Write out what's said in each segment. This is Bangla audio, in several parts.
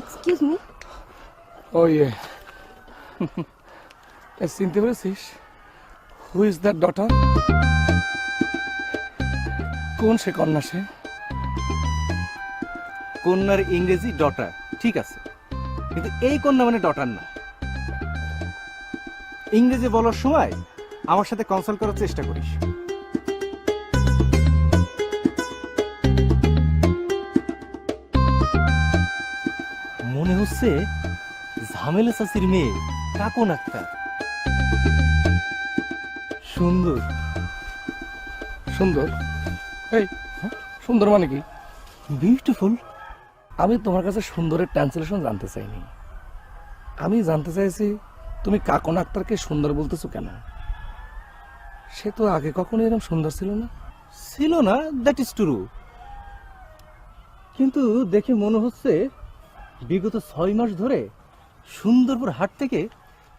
এক্সকিউজ মি ও ইয়ে চিনতে পেরেছিস হু ইজ দ্যাট ডটার কোন সে কন্যা সে? কন্যার ইংরেজি ডটার ঠিক আছে। কিন্তু এই কন্যা মানে ডটার না। ইংরেজি বলার সময় আমার সাথে কনসাল্ট করার চেষ্টা করিস। মনে হচ্ছে ঝামেলা চাষির মেয়ে কাকুন আক্তার সুন্দর। সুন্দর? এই সুন্দর মানে কি? বিউটিফুল আমি তোমার কাছে সুন্দরের ট্রান্সলেশন জানতে চাইনি। আমি জানতে চাইছি তুমি কাকন আক্তারকে সুন্দর বলতেছো কেন? সে তো আগে কখনো এরকম সুন্দর ছিল না। ছিল না দ্যাট ইজ ট্রু কিন্তু দেখে মনে হচ্ছে বিগত ছয় মাস ধরে সুন্দরপুর হাট থেকে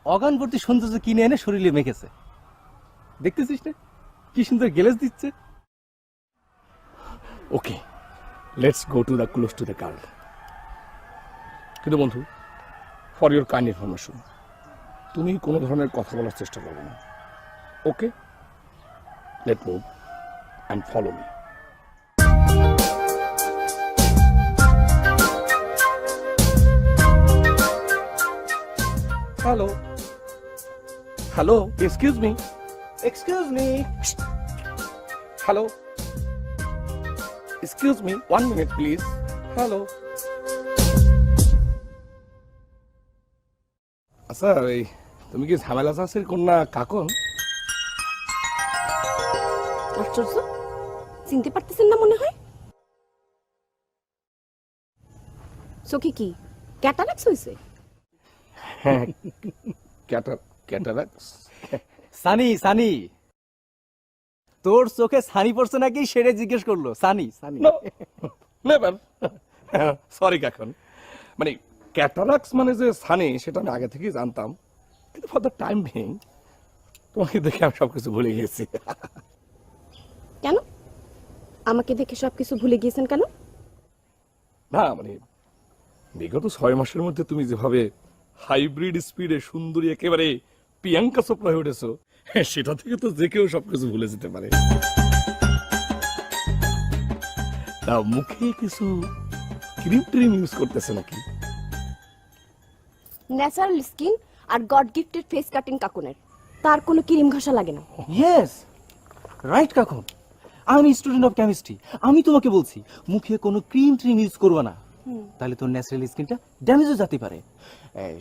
অগানবর্তী সৌন্দর্য কিনে এনে শরীরে মেখেছে। দেখতেছিস না? কি সুন্দর গেলেস দিচ্ছে। Okay let's go to the close to the girl কিন্তু বন্ধু ফর ইউর কাইন্ড ইনফরমেশন তুমি কোনো ধরনের কথা বলার চেষ্টা করবে না। Okay? Let move and follow me hello hello excuse me excuse me hello excuse me one minute please hello আচ্ছা এই তুমি কি ঝামেলা চাষের কন্যা কাকন? আশ্চর্য। চিনতে পারতেছেন না মনে হয়? সখী কি ক্যাটারাক্স হয়েছে? হ্যাঁ ক্যাটার ক্যাটারাক্স? সানি সানি। তোর চোখে সানি পড়ছে নাকি সেটা জিজ্ঞেস করল। Sunny Sunny. Never sorry Kakon. মানে ক্যাটারাক্স মানে যে সানি সেটা আমি আগে থেকেই জানতাম। কিন্তু ফর দ্য টাইম বিং তোমাকে দেখে আমি সবকিছু ভুলে গেছি কেন? আমাকে দেখে সবকিছু ভুলে গিয়েছেন কেন? না মানে বিগত ছয় মাসের মধ্যে তুমি যেভাবে হাইব্রিড স্পিডে সুন্দরী একেবারে প্রিয়াঙ্কা চোপড়া হয়ে উঠেছো। হ্যাঁ, সেটা থেকে তো যে কেউ সবকিছু ভুলে যেতে পারে। তা মুখে কিছু ক্রিম ট্রিম ইউজ করতেছে নাকি? ন্যাচারাল স্কিন আর গড গিফটেড ফেস কাটিং কাকুনের। তার কোনো ক্রিম ঘষা লাগে না। ইয়েস রাইট কাকুন আমি স্টুডেন্ট অফ কেমিস্ট্রি আমি তোমাকে বলছি মুখে কোনো ক্রিম ট্রিম ইউজ করবে না। তাহলে তোর ন্যাচারাল স্কিনটা ড্যামেজও যেতে পারে।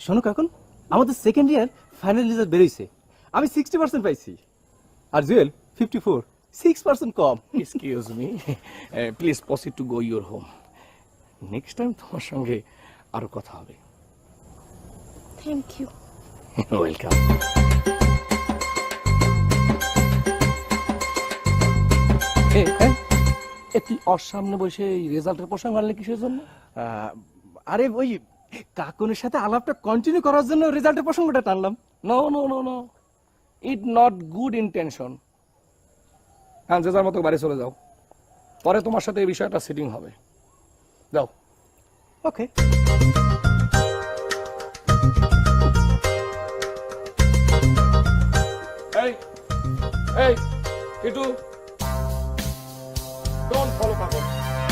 শোনো কাকুন আমাদের সেকেন্ড ইয়ার ফাইনাল রেজাল্ট বেরোইছে। আমি সিক্সটি পার্সেন্ট পাইছি। আর Jewel fifty four six percent com excuse me please proceed to go your home next time তোমার সঙ্গে আরও কথা হবে। থ্যাংক ইউ ওয়েলকাম তুই ওর সামনে বসে এই রেজাল্টের প্রসঙ্গ আনলে কিসের জন্য আরে ওই কাকুনের সাথে আলাপটা কন্টিনিউ করার জন্য রেজাল্টের প্রসঙ্গটা টানলাম। No no no no it not good intention হ্যাঁ যে যার মতো বাড়ি চলে যাও। পরে তোমার সাথে এই বিষয়টা সেটিং হবে। যাও। ওকে এই এই কিটু জীবন ফলো থাকুন